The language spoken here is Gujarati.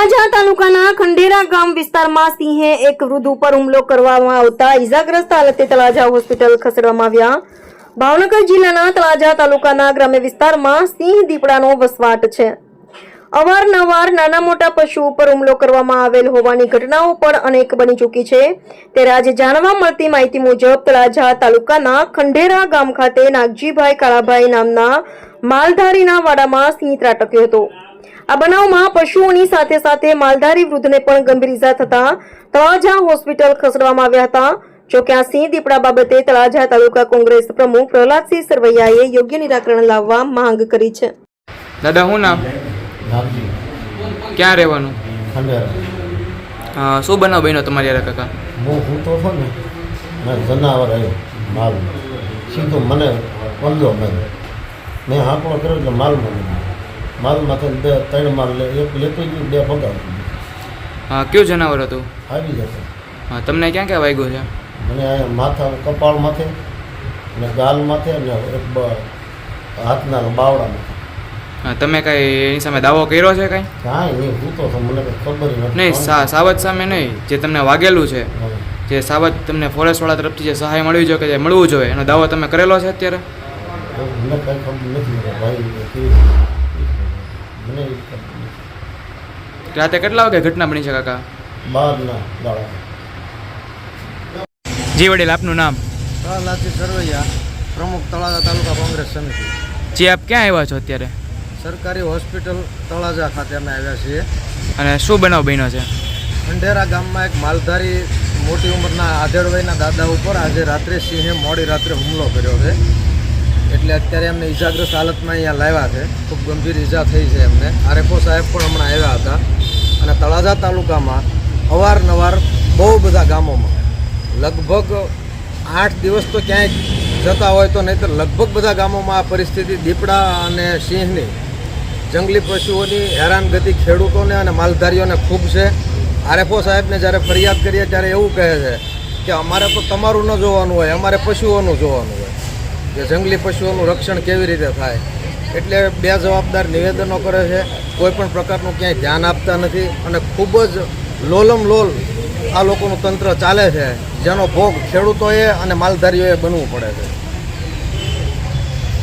તળાજા તાલુકાના ખંડેરા ગામ વિસ્તારમાં સિંહે એક વૃદ્ધ ઉપર હુમલો કરવામાં આવતા ઈજાગ્રસ્ત હાલતે તળાજા હોસ્પિટલ ખસેડવામાં આવ્યા. ભાવનગર જિલ્લાના તળાજા તાલુકાના ગ્રામ્ય વિસ્તારમાં સિંહ દીપડાનો વસવાટ છે. અવારનવાર નાના મોટા પશુ ઉપર હુમલો કરવામાં આવેલ હોવાની ઘટનાઓ પણ અનેક બની ચૂકી છે. ત્યારે આજે જાણવા મળતી માહિતી મુજબ તળાજા તાલુકાના ખંડેરા ગામ ખાતે નાગજીભાઈ કાળાભાઈ નામના માલધારીના વાડામાં સિંહ ત્રાટક્યો હતો. આ બનાવમાં પશુઓની સાથે સાથે માલધારી વૃદ્ધને પણ ગંભીર ઇજા થતા તળાજા હોસ્પિટલ ખસેડવામાં આવ્યા હતા. જોકે આ સિંહ દીપડા બાબતે તળાજા તાલુકા કોંગ્રેસ પ્રમુખ પ્રહલાદસિંહ સરવૈયાએ યોગ્ય નિરાકરણ લાવવા માંગ કરી છે. દાદા શું નામ? ક્યાં રહેવાનું? શું બનાવ બન્યો તમારી યાર કાકા? હું તો હતો ને મેં જનાવર આવ્યો માલ સીધું મને પલ્લો મેં મેં હાંકડો કર્યો એટલે માલમાં લીધો માથે બે ત્રણ માર લે એક ગયું બે પગાર હા કયું જનાવર હતું? આવી જશે હા તમને ક્યાં ક્યાં વાગ્યું છે? મને અહીંયા માથા કપાળ માથે ને ગાલ માથે અને એક હાથના બાવડા માથે. હા તમે કાંઈ એની સામે દાવો કર્યો છે કાંઈ? કાંઈ નહીં સૂતો હતો મને ખબર નથી. નહીં સા સાવજ સામે નહીં જે તમને વાગેલું છે. જે સાવજ તમને ફોરેસ્ટવાળા તરફથી જે સહાય મળવી જોઈએ કે જે મળવું જોઈએ એનો દાવો તમે કરેલો છે અત્યારે? તો મને એ રીતે. મને એ ખબર નથી. રાતે કેટલા વાગે ઘટના બની છે કાકા? બહારના દાડા જી વડીલ આપનું નામ? પ્રહલાદજી સરવૈયા પ્રમુખ તળાજા તાલુકા કોંગ્રેસ સમિતિ. જી આપ ક્યાં આવ્યા છો અત્યારે? સરકારી હોસ્પિટલ તળાજા ખાતે અમે આવ્યા છીએ. અને શું બનાવ બન્યો છે? ખંડેરા ગામમાં એક માલધારી મોટી ઉંમરના આધેડ વયના દાદા ઉપર આજે રાત્રે સિંહે મોડી રાત્રે હુમલો કર્યો છે. એટલે અત્યારે એમને ઇજાગ્રસ્ત હાલતમાં અહીંયા લાવ્યા છે. ખૂબ ગંભીર ઈજા થઈ છે એમને. આરએફઓ સાહેબ પણ હમણાં આવ્યા હતા. અને તળાજા તાલુકામાં અવારનવાર બહુ બધા ગામોમાં લગભગ આઠ દિવસ તો ક્યાંય જતા હોય તો નહીં તો લગભગ બધા ગામોમાં આ પરિસ્થિતિ દીપડા અને સિંહની, જંગલી પશુઓની હેરાનગતિ ખેડૂતોને અને માલધારીઓને ખૂબ છે. આરએફઓ સાહેબને જ્યારે ફરિયાદ કરીએ ત્યારે એવું કહે છે કે અમારે તો તમારું ન જોવાનું હોય, અમારે પશુઓનું જોવાનું હોય કે જંગલી પશુઓનું રક્ષણ કેવી રીતે થાય? એટલે બે જવાબદાર નિવેદનો કરે છે, કોઈ પણ પ્રકારનું ક્યાંય ધ્યાન આપતા નથી અને ખૂબ જ લોલમ લોલ આ લોકોનું તંત્ર ચાલે છે, જેનો ભોગ ખેડૂતોએ અને માલધારીઓએ બનવું પડે છે.